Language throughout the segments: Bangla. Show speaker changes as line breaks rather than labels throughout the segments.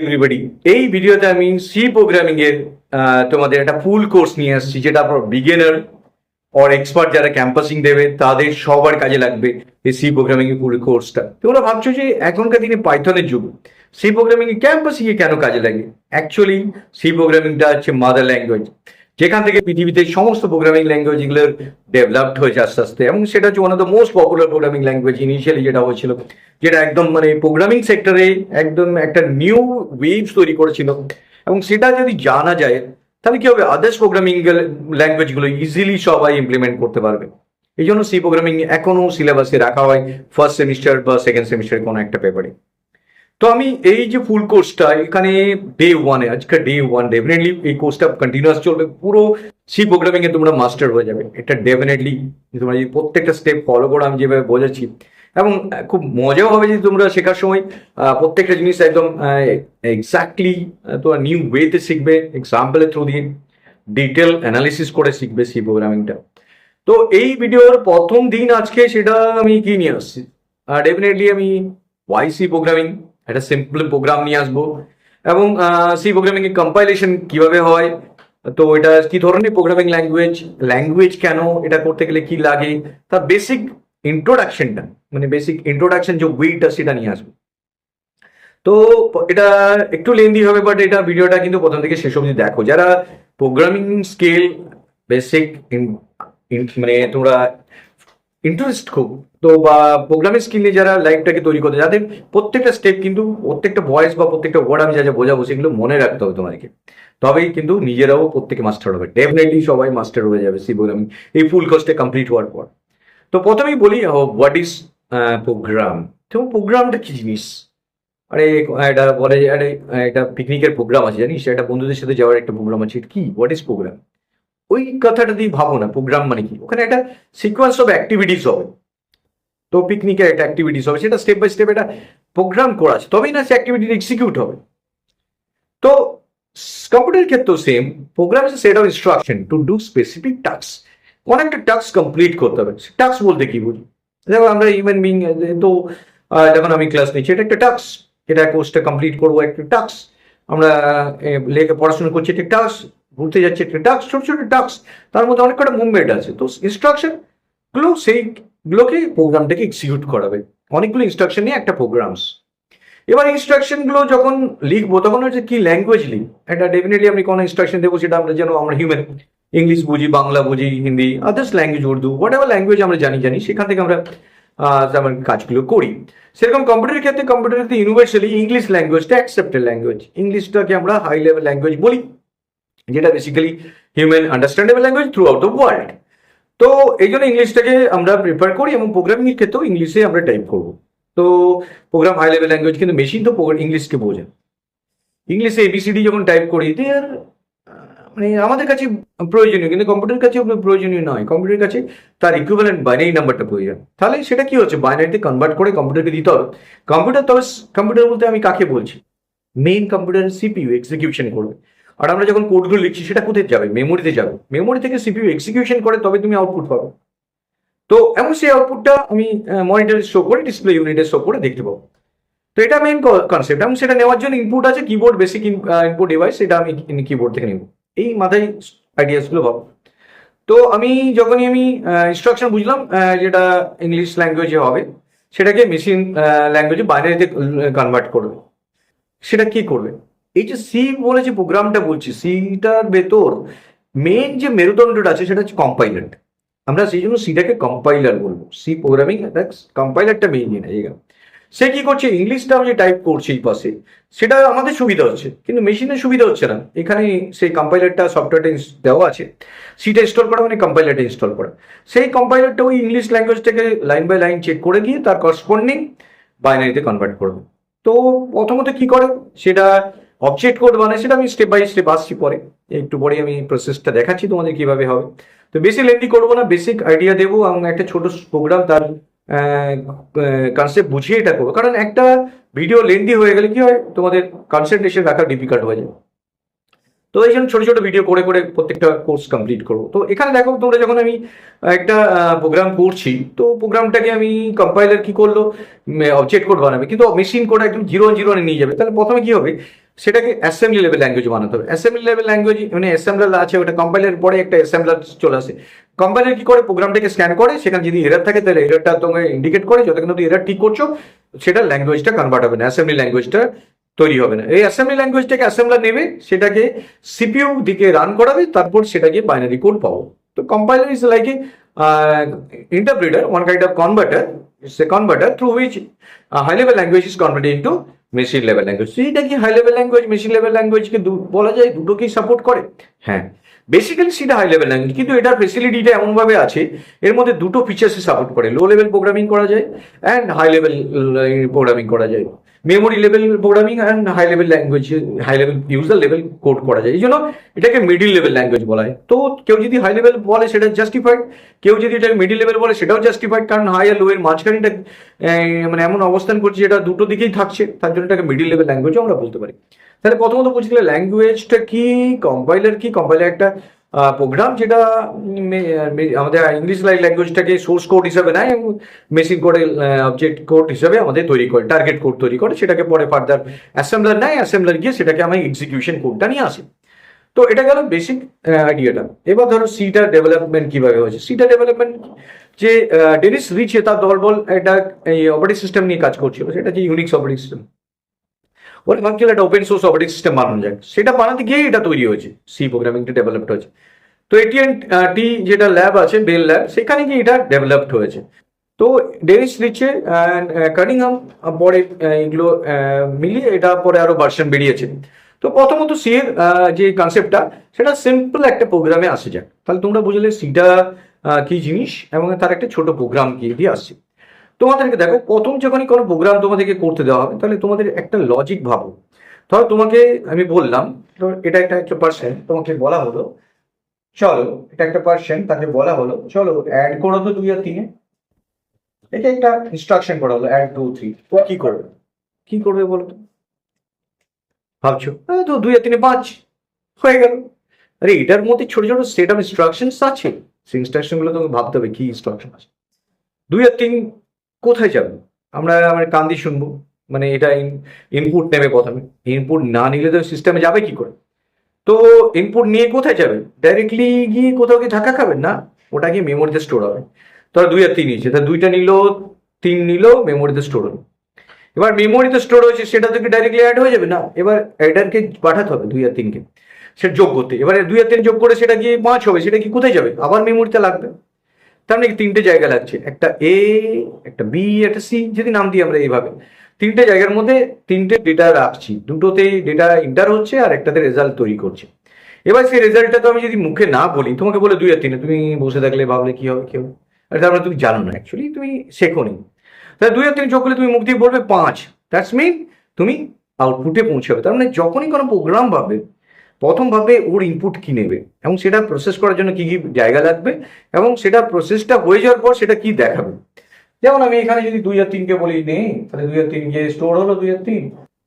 এভরিবডি এই ভিডিওতে আমি সি প্রোগ্রামিং এর তোমাদের একটা ফুল কোর্স নিয়ে আসছি, যেটা বিগিনার অর এক্সপার্ট যারা ক্যাম্পাসিং দেবে, তাদের সবার কাজে লাগবে এই সি প্রোগ্রামিং এর পুরো কোর্সটা তোমরা ভাবছ যে এখনকার দিনে পাইথনের যুগ সি প্রোগ্রামিং ক্যাম্পাসিং এ কেন কাজে লাগে? অ্যাকচুয়ালি সি প্রোগ্রামিংটা হচ্ছে মাদার ল্যাঙ্গুয়েজ যেখান থেকে পৃথিবীতে সমস্ত প্রোগ্রামিং ল্যাঙ্গুয়েজ এগুলো ডেভেলপড হয়েছে আস্তে আস্তে। এবং সেটা হচ্ছে one of the most popular programming language initially যেটা হয়েছিল, যেটা একদম মানে প্রোগ্রামিং সেক্টরে একদম একটা নিউ ওয়েভস তৈরি করেছিল। এবং সেটা যদি জানা যায়, তাহলে কি হবে? আদার্স প্রোগ্রামিং ল্যাঙ্গুয়েজগুলো ইজিলি সবাই ইমপ্লিমেন্ট করতে পারবে। এই জন্য সি প্রোগ্রামিং এখনও সিলেবাসে রাখা হয় ফার্স্ট সেমিস্টার বা সেকেন্ড সেমিস্টারের কোনো একটা পেপারে তো আমি এই যে ফুল কোর্সটা এখানে ডে ওয়ানে আজকে ডে ওয়ান ডেফিনেটলি এই কোর্সটা কন্টিনিউয়াস চলবে, পুরো সি প্রোগ্রামিং এ তোমরা মাস্টার হয়ে যাবে। এটা ডেফিনেটলি তোমরা যদি প্রত্যেকটা স্টেপ ফলো করো, আমি যেভাবে বোঝাচ্ছি। এবং খুব মজাও হবে যে তোমরা শেখার সময় প্রত্যেকটা জিনিস একদম এক্স্যাক্টলি তোমার নিউ ওয়েতে শিখবে এক্সাম্পলের থ্রু দিয়ে ডিটেল অ্যানালিসিস করে শিখবে সি প্রোগ্রামিংটা তো এই ভিডিওর প্রথম দিন আজকে সেটা আমি কি নিয়ে আসছি? ডেফিনেটলি আমি ওয়াইসি প্রোগ্রামিং একটা সিম্পল প্রোগ্রাম নিয়ে আসব। এবং সি প্রোগ্রামিং এর কম্পাইলেশন কীভাবে হয়? তো এটা কি ধরনের প্রোগ্রামিং ল্যাঙ্গুয়েজ ল্যাঙ্গুয়েজ কেন? এটা করতে গেলে কি লাগে? তার বেসিক ইন্ট্রোডাকশনটা মানে বেসিক ইন্ট্রোডাকশন যে উইটা সেটা নিয়ে আসব। তো এটা একটু লেন্দি হবে বাট এটা ভিডিওটা কিন্তু প্রথম থেকে শেষ অবধি দেখো। যারা প্রোগ্রামিং স্কেল বেসিক মানে তোমরা ইন্টারেস্ট খুব। তো, বা প্রোগ্রামের স্কিল নিয়ে যারা লাইফটাকে তৈরি করতে, যাদের প্রত্যেকটা স্টেপ কিন্তু প্রত্যেকটা ভয়েস বা প্রত্যেকটা ওয়ার্ড আমি যা যা বোঝাবো, সেগুলো মনে রাখতে হবে তোমাদেরকে। তবেই কিন্তু নিজেরাও প্রত্যেকে মাস্টার হবে। ডেফিনেটলি সবাই মাস্টার হয়ে যাবে সি প্রোগ্রামিং এই ফুল কোর্সটা কমপ্লিট হওয়ার পর। তো প্রথমেই বলি হোয়াট ইজ প্রোগ্রাম তো প্রোগ্রামটা কি জিনিস? আরে এটা বলে আরে, একটা পিকনিকের প্রোগ্রাম আছে, জানিস? একটা বন্ধুদের সাথে যাওয়ার একটা প্রোগ্রাম আছে কি? হোয়াট ইজ প্রোগ্রাম ওই কথাটা দিয়ে ভাবো না প্রোগ্রাম মানে কি? ওখানে একটা সিকোয়েন্স অফ অ্যাক্টিভিটিস হবে। তো পিকনিকের একটা অ্যাক্টিভিটিস হবে, সেটা স্টেপ বাই স্টেপ এটা প্রোগ্রাম করা আছে, তবেই না সে অ্যাক্টিভিটি এক্সিকিউট হবে। তো কম্পিউটার ক্ষেত্রেও same program set of instruction to do specific task কোন একটা টাস্ক কমপ্লিট করতে হবে টাস্ক বলতে কি বুঝি? দেখো আমরা হিউম্যান বিং তো যখন আমি ক্লাস নিচ্ছি, এটা একটা টাস্ক এটা কোর্সটা কমপ্লিট করব, একটা টাস্ক আমরা লেখে, পড়াশোনা করছি, একটা টাস্ক ঘুরতে যাচ্ছে, একটা টাস্ক ছোট ছোট টাস্ক তার মধ্যে অনেক কটা মুভমেন্ট আছে। তো ইনস্ট্রাকশনগুলো সেইগুলোকে প্রোগ্রামটাকে এক্সিকিউট করাবে। অনেকগুলো ইনস্ট্রাকশন নিয়ে একটা প্রোগ্রামস এবার ইনস্ট্রাকশনগুলো যখন লিখব, তখন হচ্ছে কি ল্যাঙ্গুয়েজ লিখ এটা ডেফিনেটলি আমি কোনো ইনস্ট্রাকশন দেবো সেটা আমরা যেন আমরা হিউম্যান ইংলিশ বুঝি, বাংলা বুঝি, Hindi others language Urdu whatever language আমরা জানি জানি, সেখান থেকে আমরা যেমন কাজগুলো করি। সেরকম কম্পিউটারের ক্ষেত্রে কম্পিউটারের ক্ষেত্রে ইউনিভার্সালি ইংলিশ ল্যাঙ্গুয়েজটা অ্যাকসেপ্টেড ল্যাঙ্গুয়েজ ইংলিশটাকে আমরা হাই লেভেল ল্যাঙ্গুয়েজ বলি। যেটা basically human understandable language throughout the world তো এই জন্য ইংলিশটাকে আমরা প্রিফার করি এবং প্রোগ্রামিং এর ক্ষেত্রেও ইংলিশে আমরা টাইপ করব। তো প্রোগ্রাম হাই লেভেল ল্যাঙ্গুয়েজ কিন্তু মেশিন তো ইংলিশকে বোঝে। ইংলিশে এবিসিডি যখন টাইপ করি দেয়ার মানে আমাদের কাছে প্রয়োজনীয়, কিন্তু কম্পিউটারের কাছে প্রয়োজনীয় নয়। কম্পিউটারের কাছে তার ইকুইভ্যালেন্ট বাইনারি নাম্বারটা প্রয়োজন। তাহলে সেটা কি হচ্ছে? বাইনারিতে কনভার্ট করে কম্পিউটারকে দিতে হবে। কম্পিউটার তবে কম্পিউটার বলতে আমি কাকে বলছি? মেইন কম্পিউটার সিপিইউ এক্সিকিউশন করবে। আর আমরা যখন কোডগুলো লিখছি, সেটা কোথায় যাবে? মেমোরিতে যাবে। মেমোরি থেকে সিপিইউ এক্সিকিউশন করে, তবে তুমি আউটপুট পাবে। তো এমন সেই আউটপুটটা আমি মনিটরে শো করে ডিসপ্লে ইউনিটে শো করে দেখতে পাবো। তো এটা মেইন কনসেপ্ট এবং সেটা নেওয়ার জন্য ইনপুট আছে কিবোর্ড বেসিক ইনপুট ডিভাইস সেটা আমি কিবোর্ড থেকে নেব। এই মাথায় আইডিয়াসগুলো ভাবো। তো আমি যখনই আমি ইনস্ট্রাকশন বুঝলাম যেটা ইংলিশ ল্যাঙ্গুয়েজে হবে, সেটাকে মেশিন ল্যাঙ্গুয়েজে বাইনারিতে কনভার্ট করবে। সেটা কি করবে? এই যে সি বলে যে প্রোগ্রামটা বলছি সিটার ভেতর মেন যে মেরুদণ্ডটা আছে সেটা হচ্ছে কম্পাইলার আমরা সেই জন্য সিটাকে কম্পাইলার বলব। সি প্রোগ্রামিং কম্পাইলারটা মেইন জায়গা সে কি করছে? ইংলিশটা আমি টাইপ করছি এই পাশে, সেটা আমাদের সুবিধা হচ্ছে, কিন্তু মেশিনের সুবিধা হচ্ছে না। এখানে সেই কম্পাইলারটা সফটওয়্যারটা দেওয়া আছে। সিটা ইনস্টল করা মানে কম্পাইলারটা ইনস্টল করা। সেই কম্পাইলারটা ওই ইংলিশ ল্যাঙ্গুয়েজটাকে লাইন বাই লাইন চেক করে গিয়ে তার করসপন্ডিং বাইনারিতে কনভার্ট করবে। তো প্রথমত কি করে? সেটা অবজেক্ট কোড বানায় সেটা আমি স্টেপ বাই স্টেপ আসছি পরে। একটু পরে আমি প্রসেসটা দেখাচ্ছি তোমাদের কীভাবে হবে। তো বেশি লেন্দি করব না বেসিক আইডিয়া দেবো এবং একটা ছোট প্রোগ্রাম তার কনসেপ্ট বুঝিয়ে এটা করব। কারণ একটা ভিডিও লেন্দি হয়ে গেলে কি হয়, তোমাদের কনসেন্ট্রেশন রাখা ডিফিকাল্ট হয়ে যায়। তো এই জন্য ছোটো ছোটো ভিডিও করে করে প্রত্যেকটা কোর্স কমপ্লিট করব। তো এখানে দেখো, তোমরা যখন আমি একটা প্রোগ্রাম করছি, তো প্রোগ্রামটাকে আমি কম্পাইলার কি করল? অবজেক্ট কোড বানাবে। কিন্তু মেশিন কোড একদম জিরো জিরো নিয়ে যাবে। তাহলে প্রথমে কি হবে? সেটাকে অ্যাসেম্বলি লেভেল ল্যাঙ্গুয়েজ বানাতে হবে। অ্যাসেম্বলি লেভেল ল্যাঙ্গুয়েজ মানে অ্যাসেম্বলার আছে ওটা কম্পাইলার পরে একটা অ্যাসেম্বলার চলে আসে। কম্পাইলার কি করে? প্রোগ্রামটাকে স্ক্যান করে সেখানে যদি এরার থাকে তাহলে এরারটা তোমাকে ইন্ডিকেট করে যতক্ষণ তুমি এরার ঠিক করছ সেটা ল্যাঙ্গুয়েজটা কনভার্ট হবে না অ্যাসেম্বলি ল্যাঙ্গুয়েজটা তৈরি হবে না। এই অ্যাসেম্বলি ল্যাঙ্গুয়েজটাকে অ্যাসেম্বলার নেবে সেটাকে সিপিইউ দিকে রান করাবে তারপর সেটাকে বাইনারি কোড পাবো। তো compiler is like a interpreter, one kind of converter. It's a converter through which a high level language is machine level language সেইটা কি high level language machine level ল্যাঙ্গুয়েজকে বলা যায়? দুটোকেই সাপোর্ট করে? হ্যাঁ। বেসিক্যালি সেটা হাই লেভেল ল্যাঙ্গুয়েজ কিন্তু এটার ফেসিলিটিটা এমনভাবে আছে, এর মধ্যে দুটো ফিচার্সে সাপোর্ট করে। লো লেভেল প্রোগ্রামিং করা যায় অ্যান্ড হাই লেভেল প্রোগ্রামিং করা যায়। Memory level programming and high level language high level user level code করা যায়। এই জন্য এটাকে মিডিল লেভেল ল্যাঙ্গুয়েজ বলা হয়। তো কেউ যদি হাই লেভেল বলে, সেটা জাস্টিফাইড কেউ যদি এটাকে মিডিল লেভেল বলে, সেটাও জাস্টিফাইড কারণ হাই আর লো এর মাঝখানে এটা মানে এমন অবস্থান করছে, যেটা দুটো দিকেই থাকছে। তার জন্য এটাকে মিডিল লেভেল ল্যাঙ্গুয়েজ আমরা বলতে পারি। তাহলে প্রথমত বলছিলে ল্যাঙ্গুয়েজটা কি? কম্পাইলার কি? কম্পাইলার একটা প্রোগ্রাম যেটা আমাদের ইংলিশ ল্যাঙ্গুয়েজটাকে সোর্স কোড হিসাবে নেয় এবং মেশিন কোডের অবজেক্ট কোড হিসাবে আমাদের তৈরি করে টার্গেট কোড তৈরি করে, সেটাকে পরে ফার্দার অ্যাসেম্বলার নেয় অ্যাসেম্বলার গিয়ে সেটাকে আমি এক্সিকিউশন কোডটা নিয়ে আসি। তো এটা গেল বেসিক আইডিয়াটা এবার ধরো সিটা ডেভেলপমেন্ট কীভাবে হয়েছে? সিটা ডেভেলপমেন্ট যে ডেনিস রিচ তার দলবল একটা অপারেটিং সিস্টেম নিয়ে কাজ করছিল, সেটা যে ইউনিক্স অপারেটিং সিস্টেম ওরা ভাবছিল একটা ওপেন সোর্স অপারেটিং সিস্টেম বানানো যায় সেটা বানাতে গিয়ে এটা তৈরি হয়েছে। সি প্রোগ্রামিংটা ডেভেলপড হয়েছে। তো এটিএন টি যেটা ল্যাব আছে বেল ল্যাব সেখানে গিয়ে এটা ডেভেলপড হয়েছে। তো ডেনিস রিচে কানিংহাম পরে এগুলো মিলিয়ে এটা পরে আরও ভার্সন বেরিয়েছে। তো প্রথমত সি এর যে কনসেপ্টটা সেটা সিম্পল একটা প্রোগ্রামে আসে যাক। তাহলে তোমরা বুঝলে সিটা কি জিনিস এবং তার একটা ছোট প্রোগ্রাম কি দিয়ে আসছে। তোমাদেরকে দেখো প্রথম যখনই কোনো প্রোগ্রাম তোমাদেরকে করতে দেওয়া হবে তাহলে তোমাদের একটা লজিক ভাবো। ধরো তোমাকে আমি বললাম তো এটা একটা একটা পার্সেন্ট তোমাকে বলা হলো চলো এটা একটা পার্সেন্ট তাকে বলা হলো চলো অ্যাড করো তো দুই আর তিনে। এটা একটা ইনস্ট্রাকশন করা হলো অ্যাড টু থ্রি তো কি করবে? কি করবে বলো তো ভাবছ তো দুই আর তিনে পাঁচ হয়ে গেল। আরে এটার মধ্যে ছোট ছোট সেট অফ ইনস্ট্রাকশনস আছে। সেই ইনস্ট্রাকশনগুলো তোমাকে ভাবতে হবে কি ইনস্ট্রাকশন আছে। দুই আর তিন কোথায় যাবে? আমরা আমার কান দিয়ে শুনব। মানে এটা ইনপুট নেবে প্রথমে। ইনপুট না নিলে তো সিস্টেমে যাবে কি করে? তো ইনপুট নিয়ে কোথায় যাবে? ডাইরেক্টলি গিয়ে কোথাও গিয়ে ধাক্কা খাবেন না? ওটা গিয়ে মেমোরিতে স্টোর হবে। ধরো দুই আর তিন নিয়েছে। তা দুইটা নিল, তিন নিল মেমোরিতে স্টোর হবে। এবার মেমোরিতে স্টোর হয়েছে, সেটা তো কি ডাইরেক্টলি অ্যাড হয়ে যাবে? না। এবার অ্যাডারকে পাঠাতে হবে দুই আর তিনকে। সেটা যোগ করতে। এবারে দুই আর তিন যোগ করে সেটা গিয়ে পাঁচ হবে। সেটা কি কোথায় যাবে? আবার মেমোরিতে লাগবে। তার মানে তিনটে জায়গা লাগছে, একটা এ একটা বি একটা সি যদি নাম দিই আমরা এইভাবে। তিনটে জায়গার মধ্যে তিনটে ডেটা রাখছি, দুটোতেই ডেটা ইন্টার হচ্ছে আর একটাতে রেজাল্ট তৈরি করছে। এবার সেই রেজাল্টটা তো আমি যদি মুখে না বলি, তোমাকে বলে দুই আর তিনে, তুমি বসে থাকলে ভাবলে কি হবে কি হবে আর তার মানে তুমি জানো না অ্যাকচুয়ালি তুমি শেখো নি। তাহলে দুই আর তিন যোগ করলে তুমি মুখ দিয়ে বলবে পাঁচ দ্যাটস মিন তুমি আউটপুটে পৌঁছাবে। তার মানে যখনই কোনো প্রোগ্রাম ভাববে প্রথম ভাবে ওর ইনপুট কি নেবে এবং সেটা প্রসেস করার জন্য কি কি জায়গা লাগবে এবং সেটা প্রসেসটা হয়ে যাওয়ার পর সেটা কি দেখাবে। যেমন আমি এখানে যদি দুই আর তিনকে বলি নেই তাহলে দুই আর তিন গিয়ে স্টোর হলো দুই আর তিন।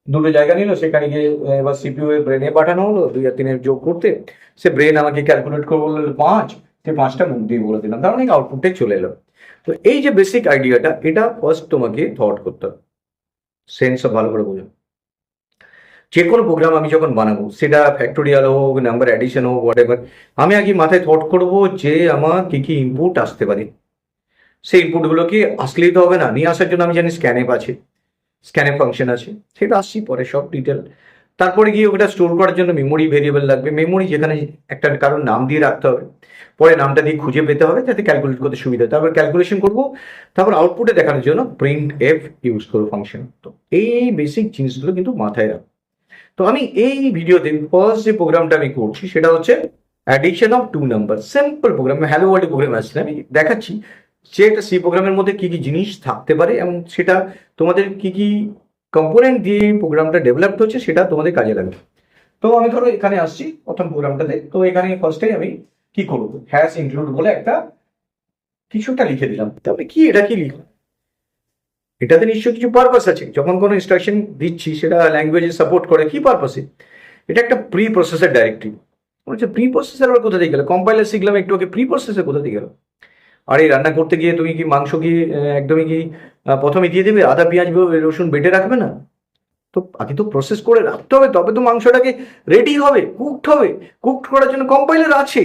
দুটো জায়গা নিল, সেখানে গিয়ে এবার সিপিইউ এর ব্রেনে পাঠানো হলো, দুই আর তিনের যোগ করতে। সে ব্রেন আমাকে ক্যালকুলেট করে বলল, পাঁচ। সে পাঁচটা মুখ দিয়ে বলে দিলাম, তার মানে আউটপুটে চলে এলো। তো এই যে বেসিক আইডিয়াটা এটা ফার্স্ট তোমাকে থট করতে হবে। সেন্স ভালো করে বোঝো। যে কোনো প্রোগ্রাম আমি যখন বানাবো, সেটা ফ্যাক্টোরিয়াল হোক নাম্বার অ্যাডিশন হোক হোয়াট এভার আমি আগে মাথায় থট করব যে আমার কী কী ইনপুট আসতে পারে। সেই ইনপুটগুলো কি আসলেই তো হবে না, নিয়ে আসার জন্য আমি জানি স্ক্যানেপ আছে স্ক্যানেপ ফাংশন আছে, সেটা আসছি পরে সব ডিটেল তারপরে গিয়ে ওটা স্টোর করার জন্য মেমোরি ভেরিয়েবল লাগবে মেমোরি যেখানে একটা কারোর নাম দিয়ে রাখতে হবে, পরে নামটা দিয়ে খুঁজে পেতে হবে, যাতে ক্যালকুলেট করতে সুবিধা। তারপর ক্যালকুলেশন করব, তারপর আউটপুটে দেখানোর জন্য প্রিন্ট এফ ইউজ করব ফাংশন তো এই বেসিক জিনিসগুলো কিন্তু মাথায় রাখ তো আমি এই ভিডিওতে ফার্স্ট যে প্রোগ্রামটা আমি করছি, সেটা হচ্ছে addiction of two number simple program hello world program আসছে। আমি দেখাচ্ছি যে একটা সি প্রোগ্রামের মধ্যে কি কি জিনিস থাকতে পারে এবং সেটা তোমাদের কি কি কম্পোনেন্ট দিয়ে প্রোগ্রামটা ডেভেলপড হচ্ছে, সেটা তোমাদের কাজে লাগবে। তো আমি ধরো এখানে আসছি প্রথম প্রোগ্রামটাতে তো এখানে ফার্স্টে আমি কি করব? হ্যাশ ইনক্লুড বলে একটা কিছুটা লিখে দিলাম। তারপরে কি, এটা কি লিখব এটাতে নিশ্চয়ই কিছু পারপাস আছে। যখন কোনো ইনস্ট্রাকশন দিচ্ছি, সেটা ল্যাঙ্গুয়েজে সাপোর্ট করে, কি পারপাসে এটা একটা প্রি প্রসেসর ডাইরেক্টরি বলছে প্রি প্রসেসর আবার কোথা দিয়ে গেল? কম্পাইলার শিখলাম একটু ওকে প্রি প্রসেসর কোথা দিয়ে গেল? আর এই রান্না করতে গিয়ে তুমি কি মাংস কি একদমই কি প্রথমে দিয়ে দেবে? আদা, পেঁয়াজ, রসুন বেটে রাখবে না? তো আগে তো প্রসেস করে রাখতে হবে, তবে তো মাংসটাকে রেডি হবে কুকড হবে। কুকড করার জন্য কম্পাইলার আছে।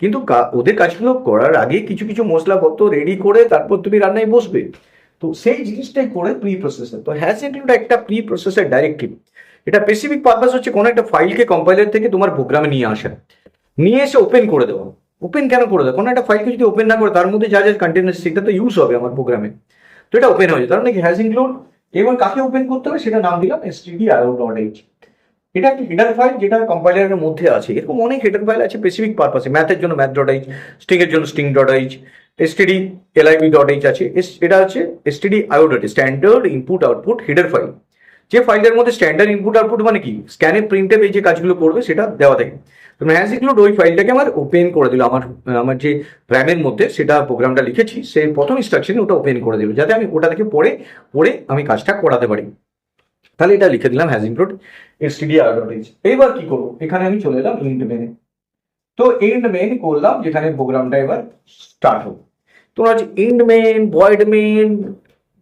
কিন্তু ওদের কাজগুলো করার আগে কিছু কিছু মশলাপত্র রেডি করে তারপর তুমি রান্নায় বসবে। তো সেই জিনিসটাই করে প্রি প্রসেসর তো হ্যাজ ইনক্লুড একটা প্রি প্রসেসর ডাইরেক্টিভ এটা স্পেসিফিক পারপাস হচ্ছে কোনো একটা ফাইলকে কম্পাইলার থেকে তোমার প্রোগ্রামে নিয়ে আসা। নিয়ে এসে ওপেন করে দেওয়া। ওপেন কেন করে দেওয়া? কোনো একটা ফাইলকে যদি ওপেন না করে, তার মধ্যে যা যা কন্টেন্ট আছে সেটা তো ইউজ হবে আমার প্রোগ্রামে তো এটা ওপেন হয়ে যায়। তার মানে কি? হ্যাজ ইনক্লুড এবার কাকে ওপেন করতে হবে সেটা নাম দিলাম এসটিডি ডট এইচ এটা একটা হেডার ফাইল যেটা কম্পাইলারের মধ্যে আছে? এরকম অনেক হেডার ফাইল আছে স্পেসিফিক পারপাসে ম্যাথের জন্য ম্যাথ ডট এইচ স্ট্রিংয়ের জন্য string dot H STD LIB dot H আছে। এটা আছে STD IO dot standard input output header file যে ফাইলের মধ্যে স্ট্যান্ডার্ড ইনপুট আউটপুট মানে কি? স্ক্যানে প্রিন্টে এই যে কাজগুলো করবে সেটা দেওয়া থাকে। তো হ্যাজ ইনক্লুড ওই ফাইলটাকে আমার ওপেন করে দিল, আমার আমার যে র্যামের মধ্যে সেটা প্রোগ্রামটা লিখেছি সেই প্রথম ইনস্ট্রাকশনে ওটা ওপেন করে দিল, যাতে আমি ওটা থেকে পড়ে পড়ে আমি কাজটা করাতে পারি। তাহলে এটা লিখে দিলাম হ্যাজ ইনক্লুড এসটিডি আইডোটিজ এইবার কি করব? এখানে আমি চলে এলাম ইন্ড মেনে তো ইন্ড মেন করলাম, যেখানে প্রোগ্রামটা এবার স্টার্ট হবে তোমরা int main void main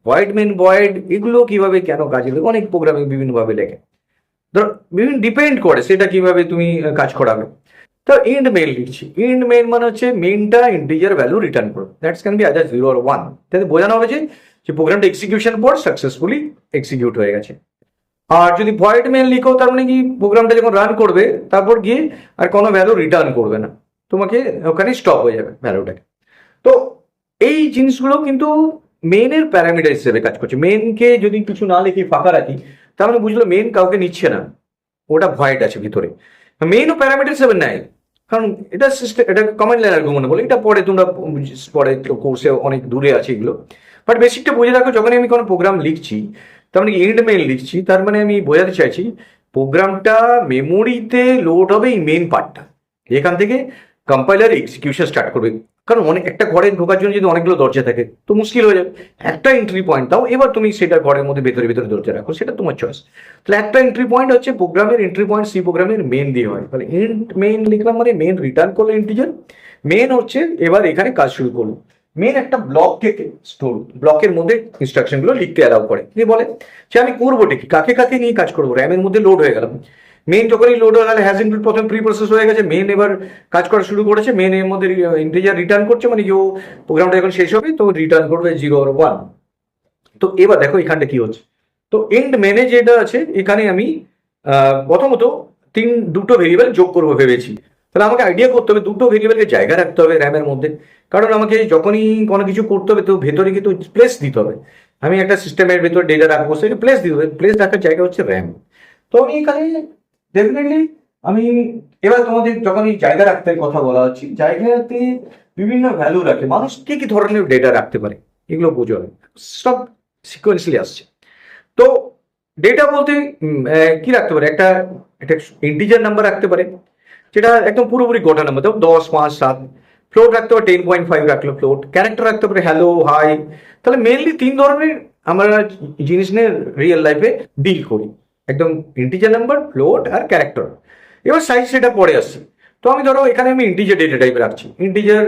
void main void এগুলো কীভাবে কেন কাজে লাগে? অনেক প্রোগ্রামিং বিভিন্নভাবে লেখে। ধরো, বিভিন্ন ডিপেন্ড করে সেটা কীভাবে তুমি কাজ করাবে। তো ইন্ড মেন লিখছি। ইন্ড মেন মানে হচ্ছে মেনটা ইন্টিজার ভ্যালু রিটার্ন করো। That's can be other zero R one তাতে বোঝানো হবে যে প্রোগ্রামটা এক্সিকিউশন পর সাকসেসফুলি এক্সিকিউট হয়ে গেছে। আর যদি ভয়েড মেন লিখো, তার মানে কি প্রোগ্রামটা যখন রান করবে, তারপর গিয়ে আর কোনো ভ্যালু রিটার্ন করবে না। তোমাকে ওখানে স্টপ হয়ে যাবে ভ্যালুটাকে তো এই জিনিসগুলো কিন্তু মেনের প্যারামিটার হিসেবে কাজ করছে। মেনকে যদি কিছু না লিখি ফাঁকা রাখি, তার মানে বুঝলো মেন কাউকে নিচ্ছে না। ওটা ভয়েড আছে ভিতরে। মেনও প্যারামিটার হিসেবে নেয়। কারণ এটা সিস্টেম এটা কমেন্ট লাইন আর্গুমেন্ট বলে। এটা পরে তোমরা পরে কোর্সে অনেক দূরে আছে এগুলো। বাট বেসিকটা বুঝে রাখো যখন আমি কোনো প্রোগ্রাম লিখছি তার মানে এন্ড মেন লিখছি, তার মানে আমি বোঝাতে চাইছি প্রোগ্রামটা মেমোরিতে লোড হবে এই মেন পার্টটা এখান থেকে কম্পাইলার এক্সিকিউশন স্টার্ট করবে। কারণ অনেক, একটা ঘরে ঢোকার জন্য যদি অনেকগুলো দরজা থাকে, তো মুশকিল হয়ে যাবে। একটা এন্ট্রি পয়েন্ট দাও, এবার তুমি সেটা ঘরের মধ্যে ভেতরে ভেতরে দরজা রাখো, সেটা তোমার চয়েস তাহলে একটা এন্ট্রি পয়েন্ট হচ্ছে প্রোগ্রামের এন্ট্রি পয়েন্ট সি প্রোগ্রামের মেন দিয়ে হয়। তাহলে মেন লিখলাম মানে মেন রিটার্ন করল ইন্টিজার মেন হচ্ছে এবার এখানে কাজ শুরু করল। মেন একটা ব্লককে স্টোর ব্লকের মধ্যে ইনস্ট্রাকশনগুলো লিখতে অ্যালাউ করে। কি বলে? যে আমি করব কি? কাকে কাকে নিয়ে কাজ করব? র্যামের মধ্যে লোড হয়ে গেলাম। মেন যখনই লোড হয়ে গেলে হ্যাজ ইনক্লুড প্রথম প্রি প্রসেস হয়ে গেছে মেন এবার কাজ করা শুরু করেছে মেন এর মধ্যে ইন্টিজার রিটার্ন করছে মানে কি প্রোগ্রামটা যখন শেষ হবে, তো রিটার্ন করবে জিরো আর ওয়ান তো এবার দেখো এখানটা কি হচ্ছে। তো এন্ড মেনে যেটা আছে, এখানে আমি প্রথমত তিন, দুটো ভেরিয়েবল যোগ করব ভেবেছি। তাহলে আমাকে আইডিয়া করতে হবে, দুটো ভেরিয়েবলকে জায়গা রাখতে হবে র্যামের মধ্যে। কারণ আমাকে যখনই কোনো কিছু করতে হবে, তো ভেতরে কিন্তু প্লেস দিতে হবে। আমি একটা সিস্টেমের ভেতর ডেটা রাখব, সেটা প্লেস দিতে হবে। প্লেস রাখার জায়গা হচ্ছে র্যাম তো আমি এখানে ডেফিনেটলি আমি এবার তোমাদের যখন এই জায়গা রাখতে কথা বলা হচ্ছে, জায়গাতে বিভিন্ন ভ্যালু রাখে। মানুষ কি কি ধরনের ডেটা রাখতে পারে, এগুলো বোঝো সব সিকোয়েন্সলি আসছে। তো ডেটা বলতে কি রাখতে পারে? একটা একটা ইন্টিজার নাম্বার রাখতে পারে, যেটা একদম পুরোপুরি গোটা নাম্বার দশ, পাঁচ, সাত। ফ্লোট রাখতে পারে টেন পয়েন্ট ফাইভ রাখল ফ্লোট ক্যারেক্টার রাখতে পারে হ্যালো হাই তাহলে মেনলি তিন ধরনের আমরা জিনিস নিয়ে রিয়েল লাইফে ডিল করি। একদম ইন্টিজার নাম্বার ফ্লোট আর ক্যারেক্টার এবার সাইজ সেটা পরে আসছে। তো আমি ধরো এখানে আমি ইন্টিজার ডেটা টাইপ রাখছি। ইন্টিজার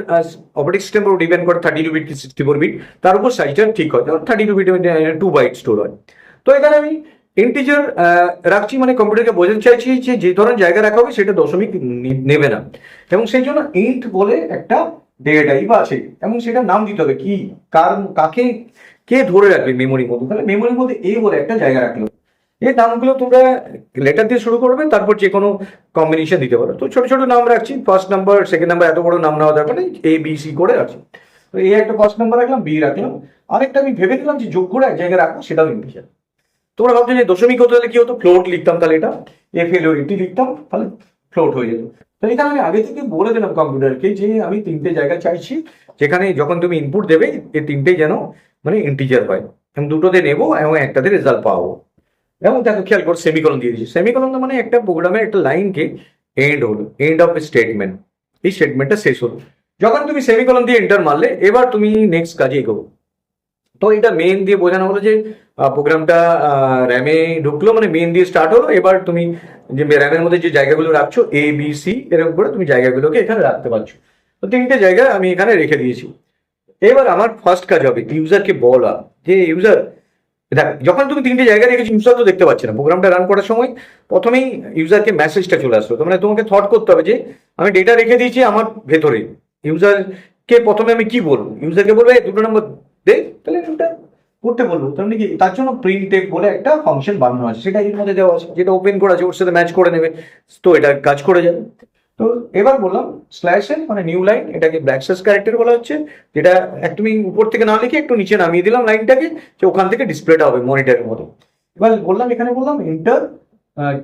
অপারেটিং সিস্টেম ডিপেন্ড করে thirty two bit sixty four bit তার উপর সাইজটা ঠিক হয়। যেমন thirty two bit two byte store হয়। তো এখানে আমি ইন্টিজার রাখছি মানে কম্পিউটারকে বোঝাতে চাইছি যে যে ধরনের জায়গা রাখা হবে সেটা দশমিক নেবে না। এবং সেই জন্য ইন্ট বলে একটা ডেটা টাইপ আছে এবং সেটা নাম দিতে হবে কি? কার কাকে, কে ধরে রাখবে মেমোরির মধ্যে? তাহলে মেমোরির মধ্যে এই বলে একটা জায়গা রাখল। এই নামগুলো তোমরা লেটার দিয়ে শুরু করবে, তারপর যে কোনো কম্বিনেশন দিতে পারো। তো ছোট ছোট নাম রাখছি ফার্স্ট নাম্বার সেকেন্ড নাম্বার এত বড় নাম নেওয়া দরকার নেই এ বি সি করে রাখছি। তো এই একটা ফার্স্ট নাম্বার রাখলাম বি রাখলাম। আরেকটা আমি ভেবে নিলাম যে যোগ করে এক জায়গায় রাখব, সেটাও ইন্টিজার তোমরা ভাবছ যে দশমিক হতে হলে কি হতো? ফ্লোট লিখতাম তাহলে এটা। এফ এল এটি লিখতাম, তাহলে ফ্লোট হয়ে যেত। তো এখানে আমি আগে থেকে বলে দিলাম কম্পিউটারকে যে আমি তিনটে জায়গা চাইছি, যেখানে যখন তুমি ইনপুট দেবে এই তিনটে যেন মানে ইন্টিজার হয়। আমি দুটোতে নেব এবং একটাতে রেজাল্ট পাবো। এবং দেখো, খেয়াল কর সেমিকলন দিয়ে দিয়েছি। সেমিকলন মানে একটা প্রোগ্রামের একটা লাইনকে এন্ড হলো এন্ড অফ স্টেটমেন্ট এই স্টেটমেন্টটা শেষ হলো। যখন তুমি সেমিকলন দিয়ে এন্টার মারলে, এবার তুমি নেক্সট কাজে এগোবো। তো এটা মেন দিয়ে বোঝানো হলো যে প্রোগ্রামটা র্যামে ঢুকলো মানে মেন দিয়ে স্টার্ট হলো। এবার তুমি যে র্যামের মধ্যে যে জায়গাগুলো রাখছো এ বি সি এরকম করে তুমি জায়গাগুলোকে এখানে রাখতে পারছ। তো তিনটে জায়গা আমি এখানে রেখে দিয়েছি। এবার আমার ফার্স্ট কাজ হবে ইউজারকে বলা যে ইউজার দেখ, যখন তুমি তিনটে জায়গায় রেখেছো ইউজার তো দেখতে পাচ্ছে না। প্রোগ্রামটা রান করার সময় প্রথমেই ইউজারকে মেসেজটা চলে আসলো। মানে তোমাকে থট করতে হবে যে, আমি ডেটা রেখে দিয়েছি আমার ভেতরে। ইউজারকে প্রথমে আমি কি বলব? ইউজারকে বলব দুটো নম্বর দে, তাহলে করতে বলব। তার মানে কি? তার জন্য প্রিন্ট বলে একটা ফাংশন বানানো আছে। সেটা এর মধ্যে দেওয়া আছে। যেটা ওপেন করা আছে, ওর সাথে ম্যাচ করে নেবে। তো এটা কাজ করে যাবে। তো এবার বললাম স্ল্যাশ এন মানে নিউ লাইন এটাকে ব্ল্যাক স্ল্যাশ ক্যারেক্টার বলা হচ্ছে। যেটা এক তুমি উপর থেকে না লিখে একটু নিচে নামিয়ে দিলাম লাইনটাকে যে ওখান থেকে ডিসপ্লেটা হবে মনিটরের মতো এবার বললাম, এখানে বললাম enter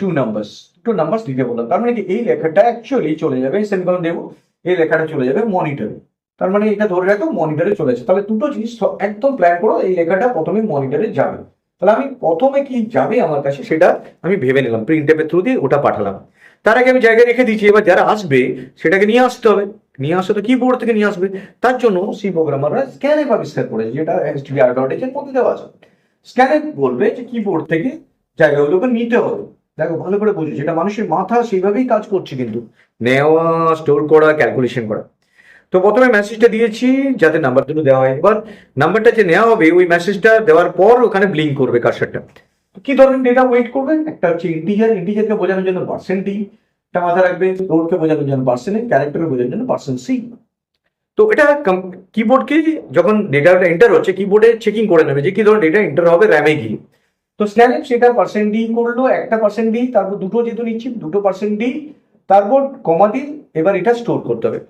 two numbers two numbers দিতে বললাম। তার মানে কি? এই লেখাটা অ্যাকচুয়ালি চলে যাবে সেমিকলন দেবো। এই লেখাটা চলে যাবে মনিটরে তার মানে এটা ধরে রাখো মনিটরে চলেছে। তাহলে দুটো জিনিস একদম প্ল্যান করো, এই লেখাটা প্রথমে মনিটরে যাবে। তাহলে আমি প্রথমে কি যাবে আমার কাছে সেটা আমি ভেবে নিলাম প্রিন্ট থ্রু দিয়ে ওটা পাঠালাম। তার আগে আমি জায়গায় রেখে দিয়েছি, এবার যারা আসবে সেটাকে নিয়ে আসতে হবে। নিয়ে আসতে তো কিবোর্ড থেকে নিয়ে আসবে। তার জন্য সি প্রোগ্রামাররা স্ক্যানে আবিষ্কার করেছে, যেটা মধ্যে দেওয়া আছে। স্ক্যানে বলবে যে কিবোর্ড থেকে জায়গাগুলোকে নিতে হবে। দেখো, ভালো করে বুঝো, যেটা মানুষের মাথা সেইভাবেই কাজ করছে কিন্তু। নেওয়া স্টোর করা ক্যালকুলেশন করা। তো প্রথমে মেসেজটা দিয়েছি, যাতে নাম্বার দুটো দেওয়া হয়। এবার নাম্বারটা যে নেওয়া হবে, ওই মেসেজটা দেওয়ার পর ওখানে ব্লিঙ্ক করবে কারসারটা কি ধরনের ডেটা ওয়েট করবে? একটা হচ্ছে ইন্টিজার ইন্টিজারকে বোঝানোর জন্য পার্সেন্ট পার্সেন্টি এটা মাথায় রাখবে রোডকে বোঝানোর জন্য পার্সেন্ট ক্যারেক্টারকে বোঝানোর জন্য পার্সেন্ট সি তো এটা কিবোর্ডকে যখন ডেটাটা এন্টার হচ্ছে কিবোর্ডে চেকিং করে নেবে যে কি ধরনের ডেটা এন্টার হবে র্যামে গিয়ে। তো স্ক্যানে সেটা পার্সেন্ট ডি করল, একটা পার্সেন্ট ডি তারপর দুটো যেহেতু নিচ্ছি, দুটো পার্সেন্ট ডি তারপর কমা ডি এবার এটা স্টোর করতে হবে।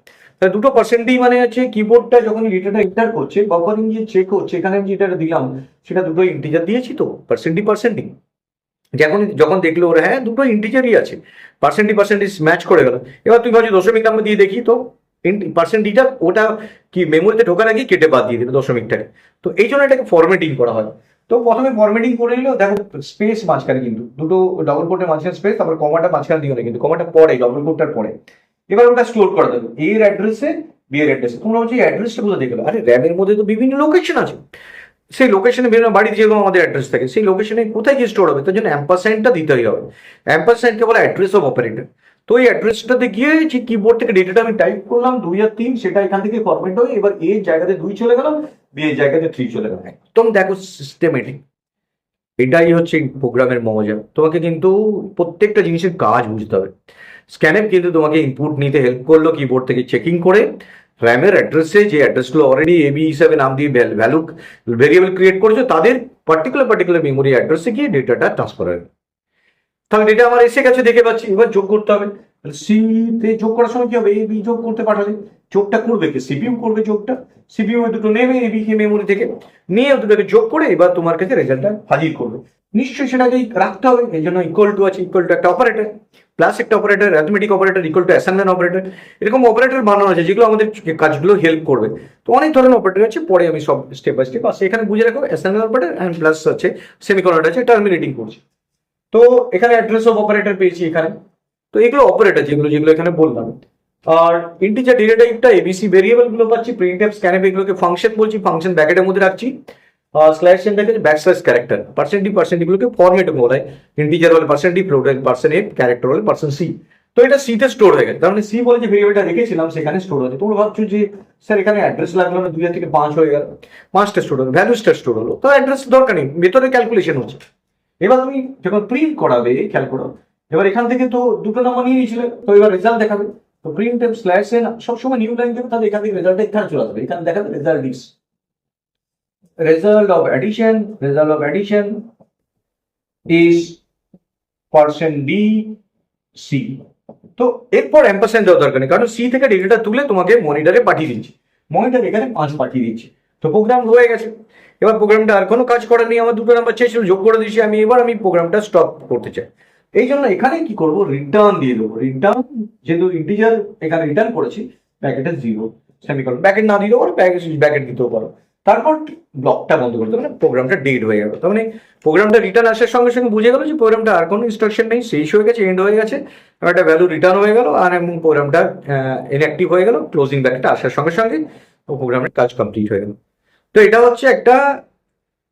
তাহলে দুটো পার্সেন্ট ডি মানে হচ্ছে কিবোর্ডটা যখন ডেটাটা এন্টার করছে বাফারিং যে চেক হচ্ছে, এখানে আমি যেটা দিলাম, সেটা দুটো ইন্টিজার দিয়েছি তো পার্সেন্ট ডি পার্সেন্ট যখন যখন দেখল ওরা হ্যাঁ দুটো ইন্টিজারই আছে পার্সেন্টি পার্সেন্টেজ ম্যাচ করে গেল। এবার তুমি ভাবছি দশমিক নাম্বার দিয়ে দেখি তো পার্সেন্টিটা ওটা কি মেমোরিতে ঢোকার আগে কেটে বাদ দিয়ে দেবে দশমিকটাকে। তো এই জন্য এটাকে ফরম্যাটিং করা হয়। তো প্রথমে ফরম্যাটিং করে নিলো, দেখো স্পেস মাঝখানে কিন্তু, দুটো ডবল কোটের মাঝখানে স্পেস তারপর কমাটা মাঝখানে না কিন্তু কমাটা পরে ডবল কোটটার পরে। এবার ওটা স্টোর করে দেবে। এর অ্যাড্রেসে বি এর অ্যাড্রেসে তোমরা হচ্ছে অ্যাড্রেসটা কোথায় দেখল আরে র্যামের মধ্যে তো বিভিন্ন লোকেশন আছে। সেই লোকেশনে বিভিন্ন বাড়িতে যেরকম আমাদের অ্যাড্রেস থাকে, সেই লোকেশনে কোথায় গিয়ে স্টোর হবে? তার জন্য অ্যাম্পারসাইনটা দিতেই হবে। অ্যাম্পারসাইনকে বলে অ্যাড্রেস অফ অপারেটর তো এই অ্যাড্রেসটাতে গিয়ে যে কিবোর্ড থেকে ডেটাটা আমি টাইপ করলাম, দুই আর তিন, সেটা এখান থেকে ফরম্যাট হবে এবার এ জায়গাতে দুই চলে গেল বি এর জায়গাতে থ্রি চলে গেল একদম দেখো সিস্টেমেটিক এটাই হচ্ছে প্রোগ্রামের মজা তোমাকে কিন্তু প্রত্যেকটা জিনিসের কাজ বুঝতে হবে। স্ক্যানেপ কিন্তু তোমাকে ইনপুট নিতে হেল্প করল কিবোর্ড থেকে চেকিং করে। র্যামের অ্যাড্রেসে যে অ্যাড্রেসগুলো অলরেডি এবি হিসাবে নাম দিয়ে ভ্যালু ভেরিয়েবল ক্রিয়েট করেছ, তাদের পার্টিকুলার পার্টিকুলার মেমোরি অ্যাড্রেসে গিয়ে ডেটাটা ট্রান্সফার হবে তাহলে ডেটা আমার এসে গেছে, দেখে পাচ্ছি, এবার যোগ করতে হবে। সি তে যোগ করার সময় কি হবে? এ, বি যোগ করতে পাঠালে যোগটা করবে কি? সিপিইউ করবে যোগটা। সিপিইউ দুটো নেবে, এ, বি কে মেমোরি থেকে। নিয়ে দুটোকে যোগ করে এবার তোমার কাছে রেজাল্টটা হাজির করবে। নিশ্চয়ই সেটাকে রাখতে হবে, এই জন্য ইকুয়াল টু আছে ইকুয়াল টু একটা অপারেটর প্লাস একটা operator arithmetic operator equal to assignment operator এরকম অপারেটর বানানো আছে, যেগুলো আমাদের কাজগুলো হেল্প করবে। তো অনেক ধরনের অপারেটর আছে, পরে আমি সব স্টেপ বাই স্টেপ আছে এখানে বুঝে রাখো অ্যাসাইনমেন্ট অপারেটর অ্যান্ড প্লাস আছে সেমিকন্ডাক্টর আছে টার্মিনেটিং করছি। তো এখানে অ্যাড্রেস অফ অপারেটর পেয়েছি এখানে। তো এগুলো অপারেটর যেগুলো যেগুলো এখানে বললাম। আর ইন্টিজার ডেটা টাইপটা এবিসি ভেরিয়েবলগুলো পাচ্ছি প্রিন্ট অ্যাপ স্ক্যানএপ এগুলোকে ফাংশন বলছি ফাংশন ব্যাকেটের মধ্যে রাখছি। স্ল্যাশ এন দেখে back slash character percent D percent গুলোকে ফরম্যাট বলা হয়। ইন্টিজার হলে percent D float percent A character হলে পার্সেন্ট সি তো এটা সিতে স্টোর হয়ে গেছে। তার মানে সি বলে যে ভেরিয়েবলটা রেখেছিলাম, সেখানে স্টোর হয়েছে। তোমরা ভাবছ যে, স্যার, এখানে অ্যাড্রেস লাগল না, দুই থেকে পাঁচ হয়ে গেল। পাঁচটা স্টোর হলো ভ্যালুসটা স্টোর হলো। তো অ্যাড্রেস দরকার নেই, ভেতরে ক্যালকুলেশন হচ্ছে। এবার তুমি যখন প্রিন্ট করাবে, খেয়াল করো এবার এখান থেকে তো দুটো নাম্বার নিয়ে নিয়েছিলে, তো এবার রেজাল্ট দেখাবে। তো প্রিন্ট এম স্ল্যাশ এন সবসময় নিউ লাইন দেবে তাহলে এখান থেকে রেজাল্টটা এখানে চলে আসবে। এখানে দেখাবে result this result of addition result of addition is percent D C তো এরপর অ্যাম্পারসেন্ট দেওয়া দরকার নেই, কারণ সি থেকে ডেটাটা তুলে তোমাকে মনিটরে পাঠিয়ে দিচ্ছি। মনিটর এখানে পাঁচ পাঠিয়ে দিচ্ছি। তো প্রোগ্রাম হয়ে গেছে। এবার প্রোগ্রামটা আর কোনো কাজ করার নেই, আমার দুটো নাম্বার চেয়েছিল, যোগ করে দিয়েছি, আমি এবার আমি প্রোগ্রামটা স্টপ করতে চাই। এই জন্য এখানে কি করব? রিটার্ন দিয়ে দেবো। রিটার্ন যেহেতু ইন্টিজার এখানে রিটার্ন করেছি প্যাকেটে জিরো সেমিকল প্যাকেট না দিলেও পারো প্যাকেট ব্যাকেট দিতেও পারো। তারপর ব্লকটা বন্ধ করতে মানে প্রোগ্রামটা ডেড হয়ে গেল। তার মানে প্রোগ্রামটা রিটার্ন আসার সঙ্গে সঙ্গে বুঝে গেল যে প্রোগ্রামটা আর কোনো ইনস্ট্রাকশন নেই, শেষ হয়ে গেছে এন্ড হয়ে গেছে। একটা ভ্যালু রিটার্ন হয়ে গেল আর এবং প্রোগ্রামটা ইনঅ্যাক্টিভ হয়ে গেল ক্লোজিং ব্যাকটা আসার সঙ্গে সঙ্গে প্রোগ্রামের কাজ কমপ্লিট হয়ে গেল। তো এটা হচ্ছে একটা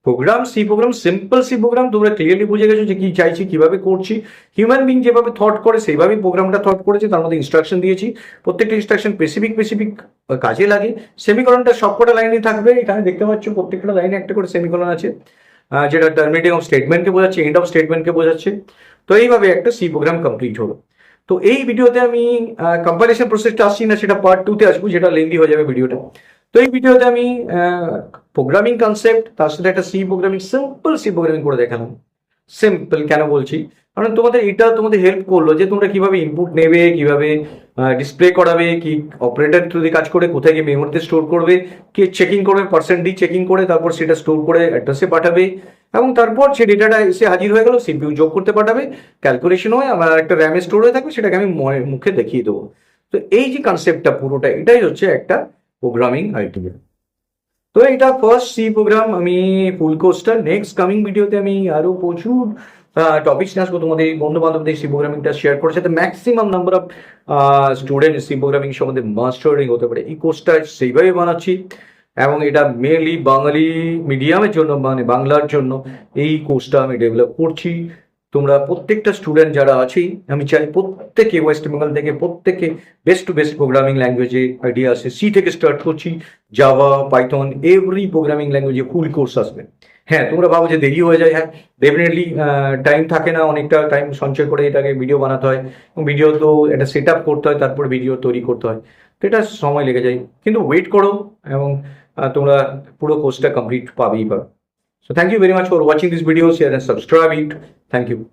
program C program simple C program তোমরা ক্লিয়ারলি বুঝে গেছো যে কি চাইছি, কীভাবে করছি। হিউম্যান বিং যেভাবে থট করে, সেইভাবেই প্রোগ্রামটা থট করেছে, তার মধ্যে ইনস্ট্রাকশন দিয়েছি। প্রত্যেকটা ইনস্ট্রাকশন স্পেসিফিক স্পেসিফিক কাজে লাগে। সেমিকলনটা সবকটা লাইনে থাকবে, এখানে দেখতে পাচ্ছ প্রত্যেকটা লাইনে একটা করে সেমিকলন আছে। যেটা টার্মিনেটিং অফ স্টেটমেন্টকে বোঝাচ্ছে এন্ড অফ স্টেটমেন্টকে বোঝাচ্ছে। তো এইভাবে একটা সি প্রোগ্রাম কমপ্লিট হলো। তো এই ভিডিওতে আমি কম্পারিশন প্রসেসটা আসছি না, সেটা পার্ট টুতে আসব, যেটা লেন্দি হয়ে যাবে ভিডিওটা তো এই ভিডিওতে আমি প্রোগ্রামিং কনসেপ্ট তার সাথে একটা C programming simple C programming করে দেখালাম। সিম্পল কেন বলছি? কারণ তোমাদের এটা তোমাদের হেল্প করল যে তোমরা কীভাবে ইনপুট নেবে, কীভাবে ডিসপ্লে করাবে, কি অপারেটর যদি কাজ করে কোথায় গিয়ে মেমোরিতে স্টোর করবে, কি চেকিং করবে পার্সেন্ট ডি চেকিং করে, তারপর সেটা স্টোর করে অ্যাড্রেসে পাঠাবে এবং তারপর সেই ডেটাটা এসে হাজির হয়ে গেল সিপিইউ যোগ করতে পাঠাবে ক্যালকুলেশন হয়ে আমার একটা র্যামে স্টোর হয়ে থাকবে, সেটাকে আমি মুখে দেখিয়ে দেবো। তো এই যে কনসেপ্টটা পুরোটা, এটাই হচ্ছে একটা প্রোগ্রামিং আইডিয়া তো এটা ফার্স্ট সি প্রোগ্রাম আমি ফুল কোর্সটা নেক্সট কামিং ভিডিওতে আমি আরও প্রচুর টপিকস নিয়ে আসব তোমাদের বন্ধু বান্ধবদের সি প্রোগ্রামিংটা শেয়ার করার সাথে। Maximum number of student C programming সম্বন্ধে মাস্টারিং হতে পারে। এই কোর্সটা সেইভাবে বানাচ্ছি। এবং এটা মেনলি বাঙালি মিডিয়ামের জন্য মানে বাংলার জন্য, এই কোর্সটা আমি ডেভেলপ করছি। তোমরা প্রত্যেকটা স্টুডেন্ট যারা আছি, আমি চাই প্রত্যেকে ওয়েস্ট বেঙ্গল থেকে প্রত্যেকে বেস্ট টু বেস্ট প্রোগ্রামিং ল্যাঙ্গুয়েজে আইডিয়া আছে সি থেকে স্টার্ট করছি জাভা পাইথন এভরি প্রোগ্রামিং ল্যাঙ্গুয়েজে ফুল কোর্স আসবে। হ্যাঁ তোমরা ভাবো যে দেরি হয়ে যায়। হ্যাঁ ডেফিনেটলি টাইম থাকে না, অনেকটা টাইম সঞ্চয় করে এটাকে ভিডিও বানাতে হয়। ভিডিও তো এটা সেট আপ করতে হয়, তারপর ভিডিও তৈরি করতে হয়। তো এটা সময় লেগে যায়। কিন্তু ওয়েট করো এবং তোমরা পুরো কোর্সটা কমপ্লিট পাবেই পাবে So thank you very much for watching these videos, share and subscribing. Thank you.